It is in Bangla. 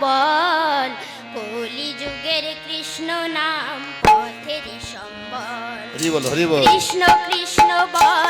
বল কলিযুগের কৃষ্ণ নাম পথের সম্বল। হরি বল হরি বল। কৃষ্ণ কৃষ্ণ বল।